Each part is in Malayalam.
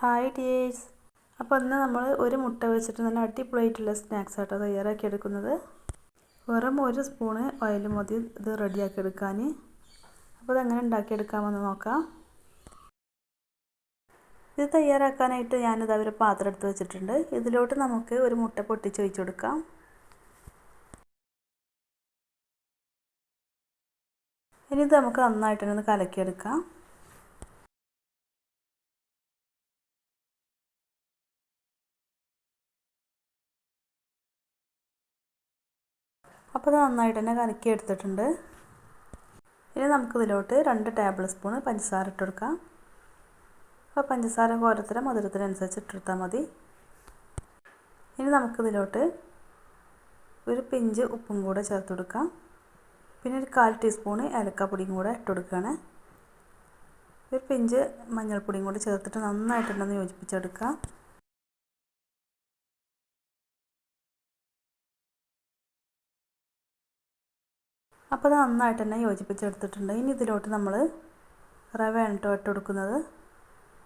ഹായ് ഡിയേഴ്സ് അപ്പോൾ ഇന്ന് നമ്മൾ ഒരു മുട്ട വെച്ചിട്ട് നല്ല അടിപൊളിയായിട്ടുള്ള സ്നാക്സ് ആട്ടോ തയ്യാറാക്കി എടുക്കുന്നത് വെറും ഒരു സ്പൂണ് ഓയിൽ മതി ഇത് റെഡിയാക്കി എടുക്കാൻ അപ്പോൾ ഇതെങ്ങനെ ഉണ്ടാക്കിയെടുക്കാമെന്ന് നോക്കാം. ഇത് തയ്യാറാക്കാനായിട്ട് ഞാനിത് ഒരു പാത്രം എടുത്ത് വെച്ചിട്ടുണ്ട്. ഇതിലോട്ട് നമുക്ക് ഒരു മുട്ട പൊട്ടിച്ച് ഒഴിച്ചു കൊടുക്കാം. ഇനി ഇത് നമുക്ക് നന്നായിട്ടൊന്ന് കലക്കിയെടുക്കാം. അപ്പോൾ അത് നന്നായിട്ട് തന്നെ കലക്കി എടുത്തിട്ടുണ്ട്. ഇനി നമുക്കിതിലോട്ട് രണ്ട് ടേബിൾ സ്പൂൺ പഞ്ചസാര ഇട്ട് കൊടുക്കാം. അപ്പോൾ പഞ്ചസാര ഓരോരുത്തരെ മധുരത്തിനനുസരിച്ച് ഇട്ടെടുത്താൽ മതി. ഇനി നമുക്കിതിലോട്ട് ഒരു പിഞ്ച് ഉപ്പും കൂടെ ചേർത്ത് കൊടുക്കാം. പിന്നെ ഒരു കാൽ ടീസ്പൂണ് ഏലക്കാപ്പൊടിയും കൂടെ ഇട്ട് കൊടുക്കുകയാണ്. ഒരു പിഞ്ച് മഞ്ഞൾപ്പൊടിയും കൂടെ ചേർത്തിട്ട് നന്നായിട്ടുണ്ടെന്ന് യോജിപ്പിച്ചെടുക്കാം. അപ്പോൾ അത് നന്നായിട്ട് തന്നെ യോജിപ്പിച്ചെടുത്തിട്ടുണ്ട്. ഇനി ഇതിലോട്ട് നമ്മൾ റവ കേട്ടോ ഇട്ട് കൊടുക്കുന്നത്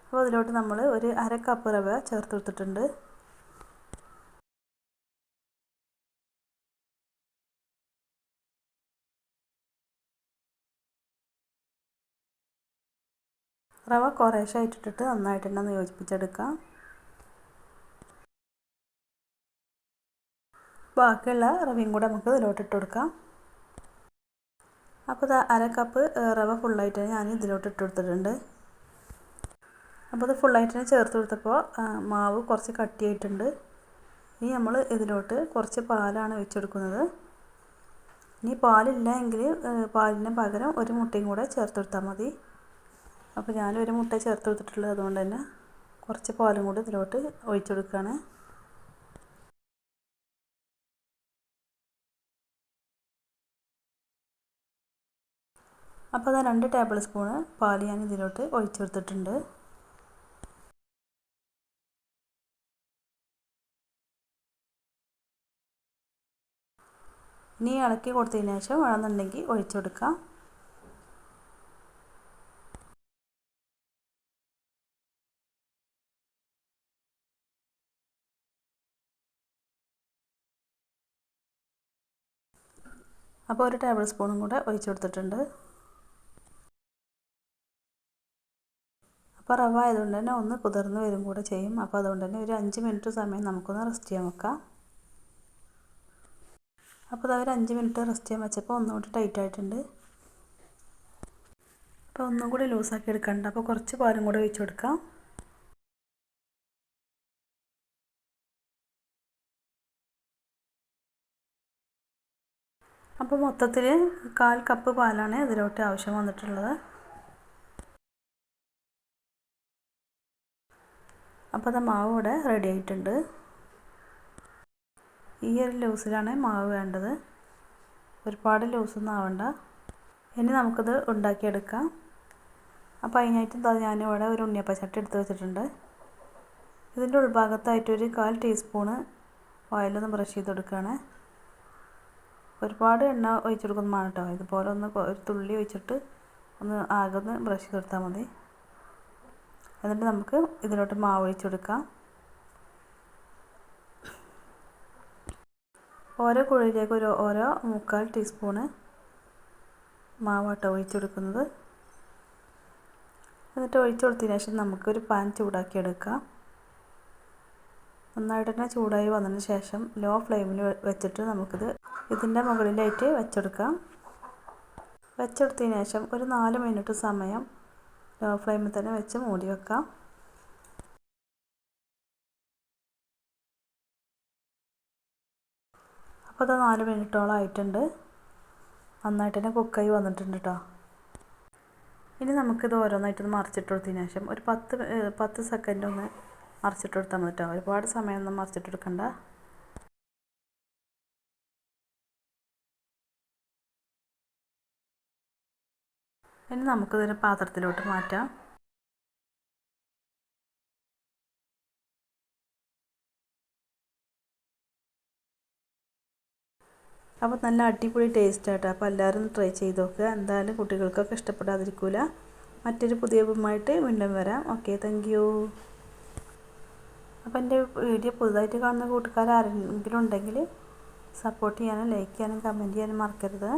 അപ്പോൾ അതിലോട്ട് നമ്മൾ ഒരു അര കപ്പ് റവ ചേർത്ത് കൊടുത്തിട്ടുണ്ട് റവ കുറേശ്ശെ ഇട്ടിട്ട് നന്നായിട്ട് തന്നെ യോജിപ്പിച്ചെടുക്കാം. ബാക്കിയുള്ള റവയും കൂടെ നമുക്ക് ഇതിലോട്ട് ഇട്ട് കൊടുക്കാം അപ്പോൾ ഇത് അര കപ്പ് റവ ഫുള്ളായിട്ട് ഞാൻ ഇതിലോട്ട് ഇട്ട് കൊടുത്തിട്ടുണ്ട്. അപ്പോൾ ഇത് ഫുള്ളായിട്ട് തന്നെ ചേർത്ത് കൊടുത്തപ്പോൾ മാവ് കുറച്ച് കട്ടിയായിട്ടുണ്ട്. ഇനി നമ്മൾ ഇതിലോട്ട് കുറച്ച് പാലാണ് വെച്ചെടുക്കുന്നത്. ഇനി പാലില്ല എങ്കിൽ പാലിന് പകരം ഒരു മുട്ടയും കൂടെ ചേർത്ത് കൊടുത്താൽ മതി. അപ്പോൾ ഞാനൊരു മുട്ട ചേർത്ത് കൊടുത്തിട്ടുള്ളത് അതുകൊണ്ട് തന്നെ കുറച്ച് പാലും കൂടി ഇതിലോട്ട് ഒഴിച്ചു കൊടുക്കുകയാണ്. അപ്പോൾ അത് രണ്ട് ടേബിൾ സ്പൂണ് പാൽ ഞാൻ ഇതിലോട്ട് ഒഴിച്ചു കൊടുത്തിട്ടുണ്ട് ഇനി ഇളക്കി കൊടുത്തതിന് ശേഷം വേണമെന്നുണ്ടെങ്കിൽ ഒഴിച്ചു കൊടുക്കാം അപ്പോൾ ഒരു ടേബിൾ സ്പൂണും കൂടെ ഒഴിച്ചു കൊടുത്തിട്ടുണ്ട് അപ്പോൾ റവ ആയതുകൊണ്ട് തന്നെ ഒന്ന് കുതിർന്ന് വരും കൂടെ ചെയ്യും. അപ്പോൾ അതുകൊണ്ട് തന്നെ ഒരു അഞ്ച് മിനിറ്റ് സമയം നമുക്കൊന്ന് റെസ്റ്റ് ചെയ്യാൻ വെക്കാം. അപ്പോൾ അത് അഞ്ച് മിനിറ്റ് റെസ്റ്റ് ചെയ്യാൻ വെച്ചപ്പോൾ ഒന്നുകൂടി ടൈറ്റ് ആയിട്ടുണ്ട്. അപ്പോൾ ഒന്നും കൂടി ലൂസാക്കി എടുക്കണ്ട. അപ്പോൾ കുറച്ച് പാലും കൂടെ ഒഴിച്ച് കൊടുക്കാം. അപ്പോൾ മൊത്തത്തിൽ കാൽ കപ്പ് പാലാണ് ഇതിലോട്ട് ആവശ്യം വന്നിട്ടുള്ളത്. അപ്പോൾ അത് മാവ് ഇവിടെ റെഡി ആയിട്ടുണ്ട് ഈ ഒരു ലൂസിലാണ് മാവ് വേണ്ടത്. ഒരുപാട് ലൂസൊന്നും ആവണ്ട ഇനി നമുക്കത് ഉണ്ടാക്കിയെടുക്കാം. അപ്പോൾ അതിനായിട്ട് എന്താ ഞാനിവിടെ ഒരു ഉണ്ണിയപ്പച്ചട്ടി എടുത്ത് വെച്ചിട്ടുണ്ട്. ഇതിന്റെ ഉൾഭാഗത്തായിട്ട് ഒരു കാൽ ടീസ്പൂണ് ഓയിലൊന്ന് ബ്രഷ് ചെയ്ത് കൊടുക്കുകയാണ് ഒരുപാട് എണ്ണ ഒഴിച്ചു കൊടുക്കുന്നതാണ് കേട്ടോ ഇതുപോലെ ഒന്ന് ഒരു തുള്ളി ഒഴിച്ചിട്ട് ഒന്ന് ആകെ ഒന്ന് ബ്രഷ് ചെയ്ത് കൊടുത്താൽ മതി. എന്നിട്ട് നമുക്ക് ഇതിലോട്ട് മാവ് ഒഴിച്ചു കൊടുക്കാം. ഓരോ കുഴിയിലേക്ക് ഒരു ഓരോ മുക്കാൽ ടീസ്പൂണ് മാവാട്ട ഒഴിച്ചു കൊടുക്കുന്നത്. എന്നിട്ട് ഒഴിച്ചു കൊടുത്തതിന് ശേഷം നമുക്കൊരു പാൻ ചൂടാക്കി എടുക്കാം നന്നായിട്ട് തന്നെ ചൂടായി വന്നതിന് ശേഷം ലോ ഫ്ലെയിമിൽ വെച്ചിട്ട് നമുക്കിത് ഇതിന്റെ മുകളിലായിട്ട് വെച്ചെടുക്കാം. വെച്ചെടുത്തതിന് ശേഷം ഒരു നാല് മിനിറ്റ് സമയം ലോ ഫ്ലെയിമിൽ തന്നെ വെച്ച് മൂടി വെക്കാം. അപ്പോൾ അത് നാല് മിനിറ്റോളം ആയിട്ടുണ്ട്. നന്നായിട്ട് തന്നെ കുക്കായി വന്നിട്ടുണ്ട് കേട്ടോ ഇനി നമുക്കിത് ഓരോന്നായിട്ടൊന്ന് മറിച്ചിട്ട് കൊടുത്തതിന് ശേഷം ഒരു പത്ത് പത്ത് സെക്കൻഡ് ഒന്ന് മറിച്ചിട്ട് കൊടുത്താൽ മതി കേട്ടോ ഒരുപാട് സമയമൊന്നും മറിച്ചിട്ട് കൊടുക്കണ്ട. ഇനി നമുക്കിതൊരു പാത്രത്തിലോട്ട് മാറ്റാം. അപ്പോൾ നല്ല അടിപൊളി ടേസ്റ്റ് ആട്ടോ. അപ്പോൾ എല്ലാവരും ട്രൈ ചെയ്ത് നോക്കുക. എന്തായാലും കുട്ടികൾക്കൊക്കെ ഇഷ്ടപ്പെടാതിരിക്കില്ല മറ്റൊരു പുതിയ വീണ്ടും വരാം. ഓക്കെ താങ്ക് യു അപ്പോൾ എന്റെ വീഡിയോ പുതുതായിട്ട് കാണുന്ന കൂട്ടുകാർ ആരെങ്കിലും ഉണ്ടെങ്കിൽ സപ്പോർട്ട് ചെയ്യാനും ലൈക്ക് ചെയ്യാനും കമന്റ് ചെയ്യാനും മറക്കരുത്.